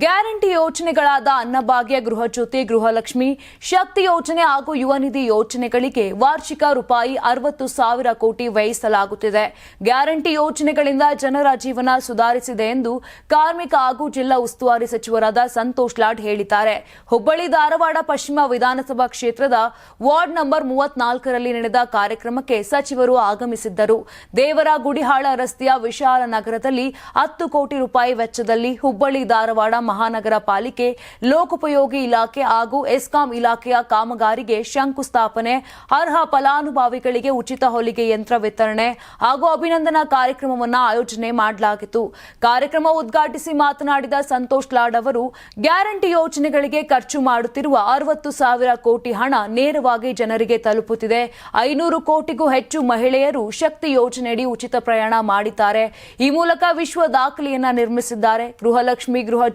Guarantee ಯೋಜನೆಗಳಾದ ಅನ್ನಭಾಗ್ಯ, ಗೃಹಜ್ಯೋತಿ, ಗೃಹಲಕ್ಷ್ಮಿ, ಶಕ್ತಿ ಯೋಜನೆ ಹಾಗೂ ಯುವ ನಿಧಿ ಯೋಜನೆಗಳಿಗೆ ವಾರ್ಷಿಕ ರೂಪಾಯಿ ಅರವತ್ತು ಸಾವಿರ ಕೋಟಿ ವ್ಯಯಿಸಲಾಗುತ್ತಿದೆ. ಗ್ಯಾರಂಟಿ ಯೋಜನೆಗಳಿಂದ ಜನರ ಜೀವನ ಸುಧಾರಿಸಿದೆ ಎಂದು ಕಾರ್ಮಿಕ ಹಾಗೂ ಜಿಲ್ಲಾ ಉಸ್ತುವಾರಿ ಸಚಿವರಾದ ಸಂತೋಷ್ ಲಾಡ್ ಹೇಳಿದ್ದಾರೆ. ಹುಬ್ಬಳ್ಳಿ, ಧಾರವಾಡ, ಪಶ್ಚಿಮ ವಿಧಾನಸಭಾ ಕ್ಷೇತ್ರದ ವಾರ್ಡ್ ನಂಬರ್ ಮೂವತ್ನಾಲ್ಕರಲ್ಲಿ ನಡೆದ ಕಾರ್ಯಕ್ರಮಕ್ಕೆ ಸಚಿವರು ಆಗಮಿಸಿದ್ದರು. ದೇವರ ಗುಡಿಹಾಳ ರಸ್ತೆಯ ವಿಶಾಲ ನಗರದಲ್ಲಿ ಹತ್ತು ಕೋಟಿ ರೂಪಾಯಿ ವೆಚ್ಚದಲ್ಲಿ ಹುಬ್ಬಳ್ಳಿ, ಧಾರವಾಡ ಮಹಾನಗರ ಪಾಲಿಕೆ, ಲೋಕೋಪಯೋಗಿ ಇಲಾಖೆ ಹಾಗೂ ಎಸ್ಕಾಂ ಇಲಾಖೆಯ ಕಾಮಗಾರಿಗೆ ಶಂಕುಸ್ಥಾಪನೆ, ಅರ್ಹ ಫಲಾನುಭವಿಗಳಿಗೆ ಉಚಿತ ಹೊಲಿಗೆ ಯಂತ್ರ ವಿತರಣೆ ಹಾಗೂ ಅಭಿನಂದನಾ ಕಾರ್ಯಕ್ರಮವನ್ನು ಆಯೋಜನೆ ಮಾಡಲಾಗಿತ್ತು. ಕಾರ್ಯಕ್ರಮ ಉದ್ಘಾಟಿಸಿ ಮಾತನಾಡಿದ ಸಂತೋಷ್ ಲಾಡ್ ಅವರು, ಗ್ಯಾರಂಟಿ ಯೋಜನೆಗಳಿಗೆ ಖರ್ಚು ಮಾಡುತ್ತಿರುವ ಅರವತ್ತು ಸಾವಿರ ಕೋಟಿ ಹಣ ನೇರವಾಗಿ ಜನರಿಗೆ ತಲುಪುತ್ತಿದೆ. ಐನೂರು ಕೋಟಿಗೂ ಹೆಚ್ಚು ಮಹಿಳೆಯರು ಶಕ್ತಿ ಯೋಜನೆಯಡಿ ಉಚಿತ ಪ್ರಯಾಣ ಮಾಡಿದ್ದಾರೆ. ಈ ಮೂಲಕ ವಿಶ್ವ ದಾಖಲೆಯನ್ನ ನಿರ್ಮಿಸಿದ್ದಾರೆ. ಗೃಹಲಕ್ಷ್ಮಿ, ಗೃಹ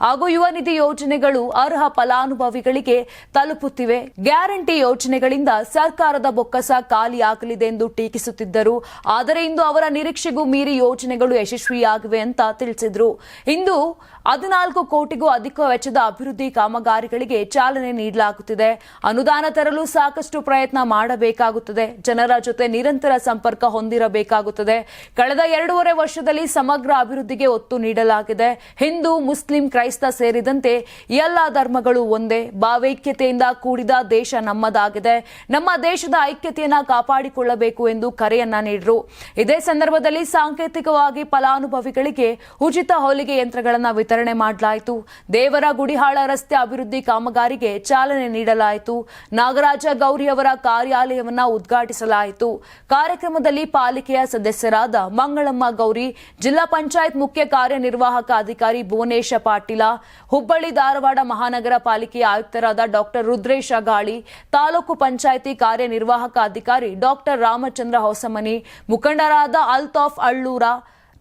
ಹಾಗೂ ಯುವ ನಿಧಿ ಯೋಜನೆಗಳು ಅರ್ಹ ಫಲಾನುಭವಿಗಳಿಗೆ ತಲುಪುತ್ತಿವೆ. ಗ್ಯಾರಂಟಿ ಯೋಜನೆಗಳಿಂದ ಸರ್ಕಾರದ ಬೊಕ್ಕಸ ಖಾಲಿಯಾಗಲಿದೆ ಎಂದು ಟೀಕಿಸುತ್ತಿದ್ದರು. ಆದರೆ ಇಂದು ಅವರ ನಿರೀಕ್ಷೆಗೂ ಮೀರಿ ಯೋಜನೆಗಳು ಯಶಸ್ವಿಯಾಗಿವೆ ಅಂತ ತಿಳಿಸಿದರು. ಇಂದು ಹದಿನಾಲ್ಕು ಕೋಟಿಗೂ ಅಧಿಕ ವೆಚ್ಚದ ಅಭಿವೃದ್ಧಿ ಕಾಮಗಾರಿಗಳಿಗೆ ಚಾಲನೆ ನೀಡಲಾಗುತ್ತಿದೆ. ಅನುದಾನ ತರಲು ಸಾಕಷ್ಟು ಪ್ರಯತ್ನ ಮಾಡಬೇಕಾಗುತ್ತದೆ. ಜನರ ಜೊತೆ ನಿರಂತರ ಸಂಪರ್ಕ ಹೊಂದಿರಬೇಕಾಗುತ್ತದೆ. ಕಳೆದ ಎರಡೂವರೆ ವರ್ಷದಲ್ಲಿ ಸಮಗ್ರ ಅಭಿವೃದ್ಧಿಗೆ ಒತ್ತು ನೀಡಲಾಗಿದೆ. ಹಿಂದೂ, ಮುಸ್ಲಿಂ ಕ್ರೈಸ್ತ ಸೇರಿದಂತೆ ಎಲ್ಲ ಧರ್ಮಗಳು ಒಂದೇ. ಭಾವೈಕ್ಯತೆಯಿಂದ ಕೂಡಿದ ದೇಶ ನಮ್ಮದಾಗಿದೆ. ನಮ್ಮ ದೇಶದ ಐಕ್ಯತೆಯನ್ನ ಕಾಪಾಡಿಕೊಳ್ಳಬೇಕು ಎಂದು ಕರೆಯನ್ನ ನೀಡಿದರು ಇದೇ ಸಂದರ್ಭದಲ್ಲಿ ಸಾಂಕೇತಿಕವಾಗಿ ಫಲಾನುಭವಿಗಳಿಗೆ ಉಚಿತ ಹೊಲಿಗೆ ಯಂತ್ರಗಳನ್ನು ವಿತರಣೆ ಮಾಡಲಾಯಿತು. ದೇವರ ಗುಡಿಹಾಳ ರಸ್ತೆ ಅಭಿವೃದ್ಧಿ ಕಾಮಗಾರಿಗೆ ಚಾಲನೆ ನೀಡಲಾಯಿತು. ನಾಗರಾಜ ಗೌರಿ ಅವರ ಕಾರ್ಯಾಲಯವನ್ನ ಉದ್ಘಾಟಿಸಲಾಯಿತು. ಕಾರ್ಯಕ್ರಮದಲ್ಲಿ ಪಾಲಿಕೆಯ ಸದಸ್ಯರಾದ ಮಂಗಳಮ್ಮ ಗೌರಿ, ಜಿಲ್ಲಾ ಪಂಚಾಯತ್ ಮುಖ್ಯ ಕಾರ್ಯನಿರ್ವಾಹಕ ಅಧಿಕಾರಿ ಭುವನೇಶ ಪಾಟೀಲ. ಹುಬ್ಬಳ್ಳಿ ಧಾರವಾಡ ಮಹಾನಗರ ಪಾಲಿಕೆಯ ಆಯುಕ್ತರಾದ ಡಾಕ್ಟರ್ ರುದ್ರೇಶ ಗಾಳಿ, ತಾಲೂಕು ಪಂಚಾಯಿತಿ ಕಾರ್ಯನಿರ್ವಾಹಕ ಅಧಿಕಾರಿ ಡಾಕ್ಟರ್ ರಾಮಚಂದ್ರ ಹೊಸಮನಿ, ಮುಖಂಡರಾದ ಅಲ್ತಾಫ್ ಅಳ್ಳೂರ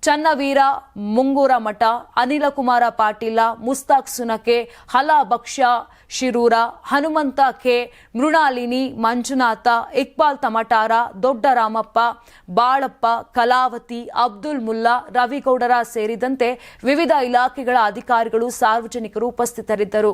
ಚನ್ನವೀರ, ಮುಂಗೂರ ಮಠ ಅನಿಲಕುಮಾರ ಪಾಟೀಲ, ಮುಸ್ತಾಕ್ ಸುನಕೆ, ಹಲಾ ಬಕ್ಷಾ, ಶಿರೂರ, ಹನುಮಂತ ಕೆ, ಮೃಣಾಲಿನಿ, ಮಂಜುನಾಥ, ಇಕ್ಬಾಲ್ ತಮಟಾರ ದೊಡ್ಡ ರಾಮಪ್ಪ ಬಾಳಪ್ಪ, ಕಲಾವತಿ, ಅಬ್ದುಲ್ ಮುಲ್ಲಾ, ರವಿಗೌಡರ ಸೇರಿದಂತೆ ವಿವಿಧ ಇಲಾಖೆಗಳ ಅಧಿಕಾರಿಗಳು ಸಾರ್ವಜನಿಕರು ಉಪಸ್ಥಿತರಿದ್ದರು.